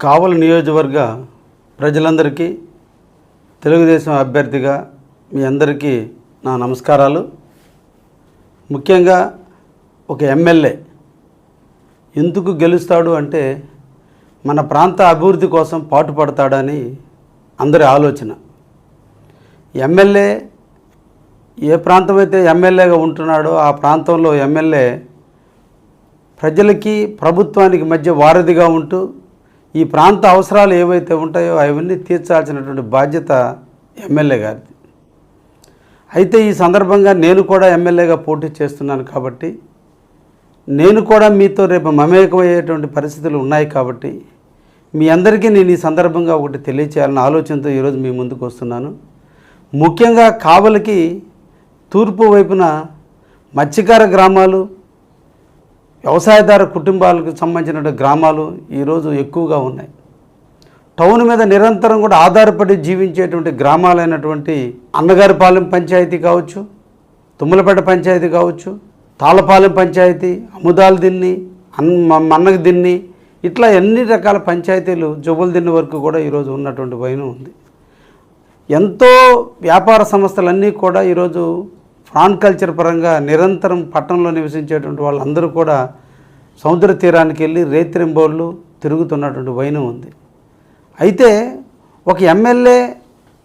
కావలి నియోజకవర్గ ప్రజలందరికీ తెలుగుదేశం అభ్యర్థిగా మీ అందరికీ నా నమస్కారాలు. ముఖ్యంగా ఒక ఎమ్మెల్యే ఎందుకు గెలుస్తాడు అంటే మన ప్రాంత అభివృద్ధి కోసం పాటుపడతాడని అందరి ఆలోచన. ఎమ్మెల్యే ఏ ప్రాంతం అయితే ఎమ్మెల్యేగా ఉంటున్నాడో ఆ ప్రాంతంలో ఎమ్మెల్యే ప్రజలకి ప్రభుత్వానికి మధ్య వారధిగా ఉంటూ ఈ ప్రాంత అవసరాలు ఏవైతే ఉంటాయో అవన్నీ తీర్చాల్సినటువంటి బాధ్యత ఎమ్మెల్యే గారిది. అయితే ఈ సందర్భంగా నేను కూడా ఎమ్మెల్యేగా పోటీ చేస్తున్నాను కాబట్టి నేను కూడా మీతో రేపు మమేకమయ్యేటువంటి పరిస్థితులు ఉన్నాయి కాబట్టి మీ అందరికీ నేను ఈ సందర్భంగా ఒకటి తెలియచేయాలన్న ఆలోచనతో ఈరోజు మీ ముందుకు వస్తున్నాను. ముఖ్యంగా కావలికి తూర్పు వైపున మత్స్యకార గ్రామాలు వ్యవసాయదార కుటుంబాలకు సంబంధించిన గ్రామాలు ఈరోజు ఎక్కువగా ఉన్నాయి. టౌన్ మీద నిరంతరం కూడా ఆధారపడి జీవించేటువంటి గ్రామాలైనటువంటి అన్నగారిపాలెం పంచాయతీ కావచ్చు తుమ్మలపేట పంచాయతీ కావచ్చు తాళపాలెం పంచాయతీ అముదాల దిన్ని అన్ మన్నగ దిన్ని ఇట్లా ఎన్ని రకాల పంచాయతీలు జుబుల దిన్ని వరకు కూడా ఈరోజు ఉన్నటువంటి భయం ఉంది. ఎంతో వ్యాపార సంస్థలన్నీ కూడా ఈరోజు ఫ్రాన్ కల్చర్ పరంగా నిరంతరం పట్టణంలో నివసించేటువంటి వాళ్ళందరూ కూడా సముద్ర తీరానికి వెళ్ళి రేత్రింబోళ్ళు తిరుగుతున్నటువంటి వైనం ఉంది. అయితే ఒక ఎమ్మెల్యే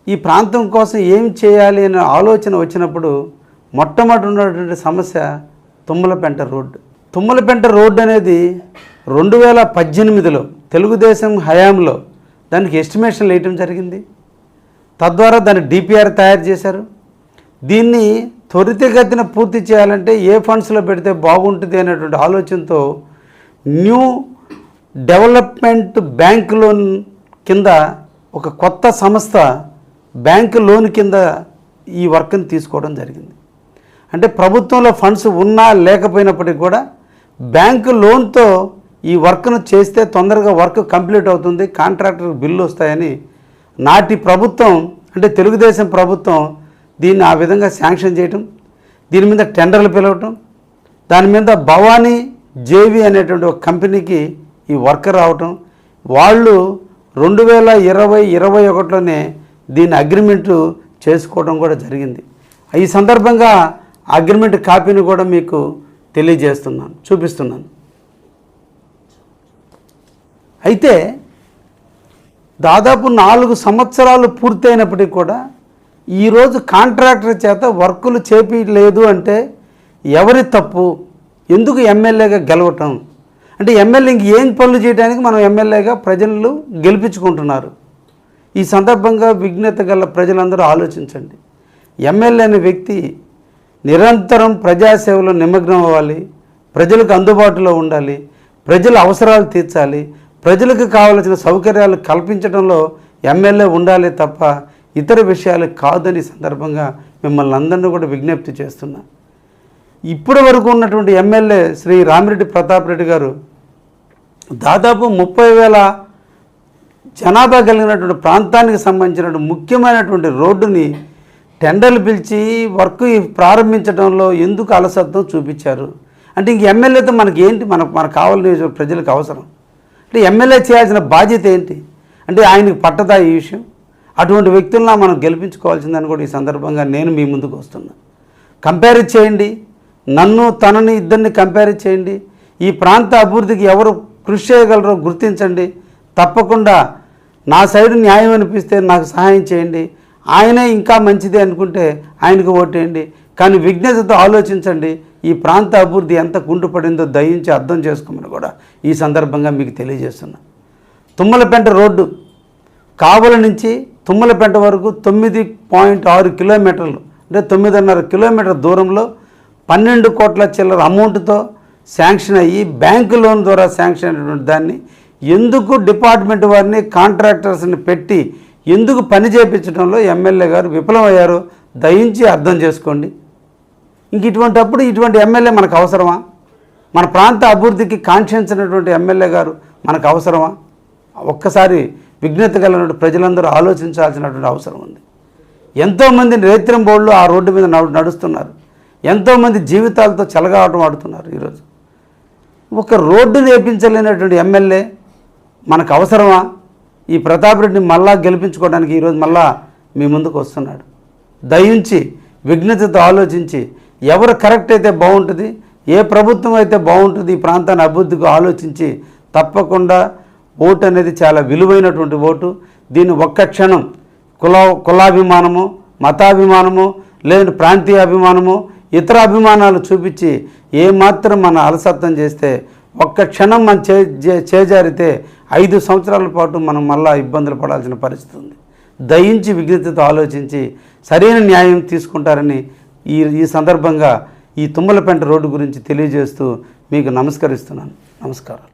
ఈ ప్రాంతం కోసం ఏం చేయాలి అనే ఆలోచన వచ్చినప్పుడు మొట్టమొదటి ఉన్నటువంటి సమస్య తుమ్మలపెంట రోడ్డు. తుమ్మలపెంట రోడ్డు అనేది రెండు వేల పద్దెనిమిదిలో తెలుగుదేశం హయాంలో దానికి ఎస్టిమేషన్ వేయటం జరిగింది. తద్వారా దాన్ని డిపిఆర్ తయారు చేశారు. దీన్ని త్వరితగతిన పూర్తి చేయాలంటే ఏ ఫండ్స్లో పెడితే బాగుంటుంది అనేటువంటి ఆలోచనతో న్యూ డెవలప్మెంట్ బ్యాంక్ లోన్ కింద ఒక కొత్త సంస్థ బ్యాంక్ లోన్ కింద ఈ వర్క్ని తీసుకోవడం జరిగింది. అంటే ప్రభుత్వంలో ఫండ్స్ ఉన్నా లేకపోయినప్పటికీ కూడా బ్యాంకు లోన్తో ఈ వర్క్ను చేస్తే తొందరగా వర్క్ కంప్లీట్ అవుతుంది కాంట్రాక్టర్ బిల్లు వస్తాయని నాటి ప్రభుత్వం అంటే తెలుగుదేశం ప్రభుత్వం దీన్ని ఆ విధంగా శాంక్షన్ చేయటం దీని మీద టెండర్లు పిలవటం దాని మీద భవానీ జేవి అనేటువంటి ఒక కంపెనీకి ఈ వర్కర్ రావటం వాళ్ళు రెండు వేల ఇరవై ఇరవై ఒకటిలోనే దీని అగ్రిమెంటు చేసుకోవడం కూడా జరిగింది. ఈ సందర్భంగా అగ్రిమెంట్ కాపీని కూడా మీకు తెలియజేస్తున్నాను చూపిస్తున్నాను. అయితే దాదాపు నాలుగు సంవత్సరాలు పూర్తయినప్పటికీ కూడా ఈరోజు కాంట్రాక్టర్ చేత వర్కులు చేపించలేదు అంటే ఎవరి తప్పు? ఎందుకు ఎమ్మెల్యేగా గెలవటం? అంటే ఎమ్మెల్యే ఇంక ఏం పనులు చేయడానికి మనం ఎమ్మెల్యేగా ప్రజలు గెలిపించుకుంటున్నారు. ఈ సందర్భంగా విఘ్నత గల ప్రజలందరూ ఆలోచించండి. ఎమ్మెల్యే అనే వ్యక్తి నిరంతరం ప్రజాసేవలో నిమగ్నం అవ్వాలి. ప్రజలకు అందుబాటులో ఉండాలి. ప్రజల అవసరాలు తీర్చాలి. ప్రజలకు కావలసిన సౌకర్యాలు కల్పించడంలో ఎమ్మెల్యే ఉండాలి తప్ప ఇతర విషయాలు కాదని సందర్భంగా మిమ్మల్ని అందరినీ కూడా విజ్ఞప్తి చేస్తున్నా. ఇప్పటి వరకు ఉన్నటువంటి ఎమ్మెల్యే శ్రీ రామిరెడ్డి ప్రతాప్ రెడ్డి గారు దాదాపు ముప్పై వేల జనాభా కలిగినటువంటి ప్రాంతానికి సంబంధించినటువంటి ముఖ్యమైనటువంటి రోడ్డుని టెండర్లు పిలిచి వర్క్ ప్రారంభించడంలో ఎందుకు అలసత్వం చూపించారు? అంటే ఇంక ఎమ్మెల్యేతో మనకి ఏంటి? మనకు మనకు కావాలని ప్రజలకు అవసరం. అంటే ఎమ్మెల్యే చేయాల్సిన బాధ్యత ఏంటి? అంటే ఆయనకు పట్టదా ఈ విషయం? అటువంటి వ్యక్తులను మనం గెలిపించుకోవాల్సిందని కూడా ఈ సందర్భంగా నేను మీ ముందుకు వస్తున్నా. కంపేర్ చేయండి. నన్ను తనని ఇద్దరిని కంపేర్ చేయండి. ఈ ప్రాంత అభివృద్ధికి ఎవరు కృషి చేయగలరో గుర్తించండి. తప్పకుండా నా సైడు న్యాయం అనిపిస్తే నాకు సహాయం చేయండి. ఆయనే ఇంకా మంచిదే అనుకుంటే ఆయనకు ఓటేయండి. కానీ విజ్ఞతతో ఆలోచించండి. ఈ ప్రాంత అభివృద్ధి ఎంత కుంటుపడిందో దయించి అర్థం చేసుకోమని కూడా ఈ సందర్భంగా మీకు తెలియజేస్తున్నా. తుమ్మలపెంట రోడ్డు కావల నుంచి తుమ్మలపేట వరకు తొమ్మిది పాయింట్ ఆరు కిలోమీటర్లు అంటే తొమ్మిదిన్నర కిలోమీటర్ దూరంలో పన్నెండు కోట్ల చిల్లర అమౌంట్తో శాంక్షన్ అయ్యి బ్యాంకు లోన్ ద్వారా శాంక్షన్ అయినటువంటి దాన్ని ఎందుకు డిపార్ట్మెంట్ వారిని కాంట్రాక్టర్స్ని పెట్టి ఎందుకు పని చేయించడంలో ఎమ్మెల్యే గారు విఫలమయ్యారో దయించి అర్థం చేసుకోండి. ఇంక ఇటువంటిప్పుడు ఇటువంటి ఎమ్మెల్యే మనకు అవసరమా? మన ప్రాంత అభివృద్ధికి కాంక్షించినటువంటి ఎమ్మెల్యే గారు మనకు అవసరమా? ఒక్కసారి విఘ్నత కలిగినటువంటి ప్రజలందరూ ఆలోచించాల్సినటువంటి అవసరం ఉంది. ఎంతోమంది నేత్రం బోర్డులు ఆ రోడ్డు మీద నడు- నడుస్తున్నారు. ఎంతోమంది జీవితాలతో చెలగాటం ఆడుతున్నారు ఈరోజు. ఒక రోడ్డు నేర్పించలేనటువంటి ఎమ్మెల్యే మనకు అవసరమా? ఈ ప్రతాప్ రెడ్డిని మళ్ళా గెలిపించుకోవడానికి ఈరోజు మళ్ళా మీ ముందుకు వస్తున్నాడు. దయించి విఘ్నతతో ఆలోచించి ఎవరు కరెక్ట్ అయితే బాగుంటుంది ఏ ప్రభుత్వం అయితే బాగుంటుంది ఈ ప్రాంతాన్ని అభివృద్ధికి ఆలోచించి తప్పకుండా ఓటు అనేది చాలా విలువైనటువంటి ఓటు. దీన్ని ఒక్క క్షణం కుల కులాభిమానము మతాభిమానము లేదంటే ప్రాంతీయ అభిమానము ఇతర అభిమానాలు చూపించి ఏమాత్రం మన అలసత్వం చేస్తే ఒక్క క్షణం మనం చే చేజారితే ఐదు సంవత్సరాల పాటు మనం మళ్ళా ఇబ్బందులు పడాల్సిన పరిస్థితి ఉంది. దయించి విఘ్నతతో ఆలోచించి సరైన న్యాయం తీసుకుంటారని ఈ ఈ సందర్భంగా ఈ తుమ్మలపెంట రోడ్డు గురించి తెలియజేస్తూ మీకు నమస్కరిస్తున్నాను. నమస్కారం